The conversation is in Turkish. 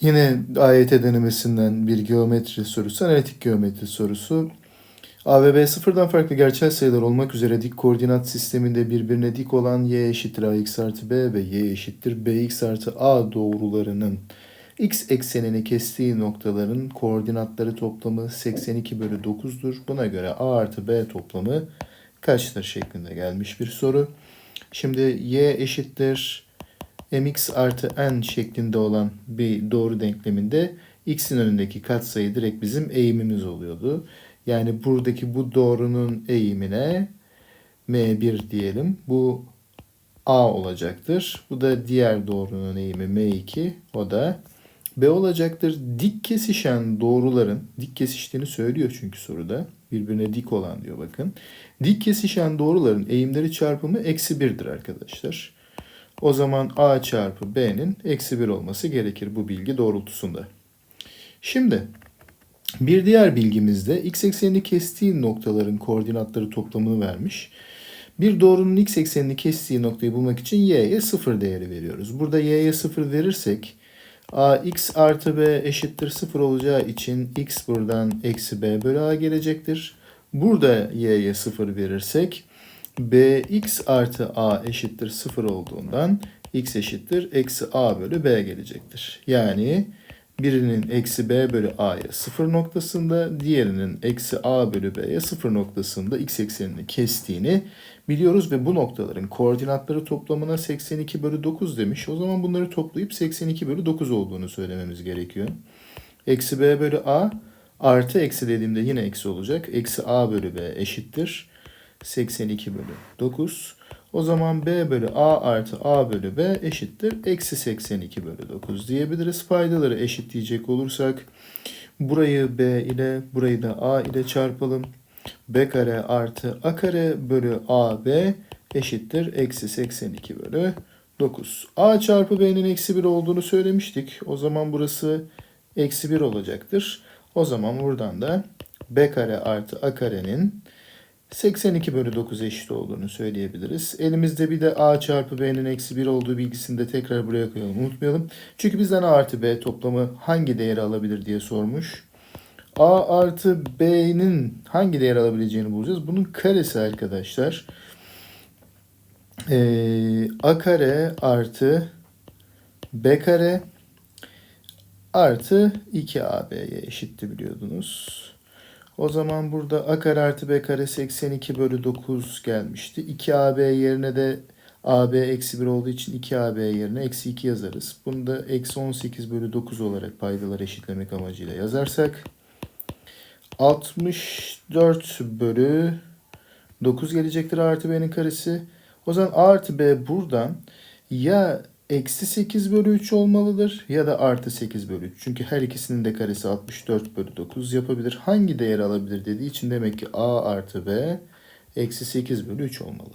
Yine AYT denemesinden bir geometri sorusu, analitik geometri sorusu. A ve B sıfırdan farklı gerçel sayılar olmak üzere dik koordinat sisteminde birbirine dik olan y eşittir ax artı b ve y eşittir bx artı a doğrularının x eksenini kestiği noktaların koordinatları toplamı 82 bölü 9'dur. Buna göre a artı b toplamı kaçtır şeklinde gelmiş bir soru. Şimdi y eşittir mx artı n şeklinde olan bir doğru denkleminde x'in önündeki katsayı direkt bizim eğimimiz oluyordu. Yani buradaki bu doğrunun eğimine m1 diyelim. Bu a olacaktır. Bu da diğer doğrunun eğimi m2. O da b olacaktır. Dik kesişen doğruların, dik kesiştiğini söylüyor çünkü soruda. Birbirine dik olan diyor bakın. Dik kesişen doğruların eğimleri çarpımı eksi 1'dir arkadaşlar. O zaman a çarpı b'nin eksi 1 olması gerekir bu bilgi doğrultusunda. Şimdi bir diğer bilgimizde x eksenini kestiği noktaların koordinatları toplamını vermiş. Bir doğrunun x eksenini kestiği noktayı bulmak için y'ye 0 değeri veriyoruz. Burada y'ye 0 verirsek a x artı b eşittir 0 olacağı için x buradan eksi b bölü a gelecektir. Burada y'ye 0 verirsek bx artı a eşittir 0 olduğundan x eşittir eksi a bölü b gelecektir. Yani birinin eksi b bölü a'ya 0 noktasında, diğerinin eksi a bölü b'ye 0 noktasında x eksenini kestiğini biliyoruz ve bu noktaların koordinatları toplamına 82 bölü 9 demiş. O zaman bunları toplayıp 82 bölü 9 olduğunu söylememiz gerekiyor. Eksi b bölü a artı eksi dediğimde yine eksi olacak. Eksi a bölü b eşittir. 82 bölü 9. O zaman b bölü a artı a bölü b eşittir. Eksi 82 bölü 9 diyebiliriz. Paydaları eşitleyecek olursak burayı b ile burayı da a ile çarpalım. b kare artı a kare bölü a b eşittir. Eksi 82 bölü 9. a çarpı b'nin eksi 1 olduğunu söylemiştik. O zaman burası eksi 1 olacaktır. O zaman buradan da b kare artı a karenin 82 bölü 9 eşit olduğunu söyleyebiliriz. Elimizde bir de a çarpı b'nin eksi 1 olduğu bilgisini de tekrar buraya koyalım. Unutmayalım. Çünkü bizden a artı b toplamı hangi değeri alabilir diye sormuş. a artı b'nin hangi değer alabileceğini bulacağız. Bunun karesi arkadaşlar. Ee, a kare artı b kare artı 2ab'ye eşitti biliyordunuz. O zaman burada a kare artı b kare 82 bölü 9 gelmişti. 2ab yerine de ab eksi 1 olduğu için 2ab yerine eksi 2 yazarız. Bunu da eksi 18 bölü 9 olarak paydaları eşitlemek amacıyla yazarsak 64 bölü 9 gelecektir artı b'nin karesi. O zaman a artı b buradan ya eksi 8 bölü 3 olmalıdır ya da artı 8 bölü 3. Çünkü her ikisinin de karesi 64 bölü 9 yapabilir. Hangi değer alabilir dediği için demek ki a artı b eksi 8 bölü 3 olmalı.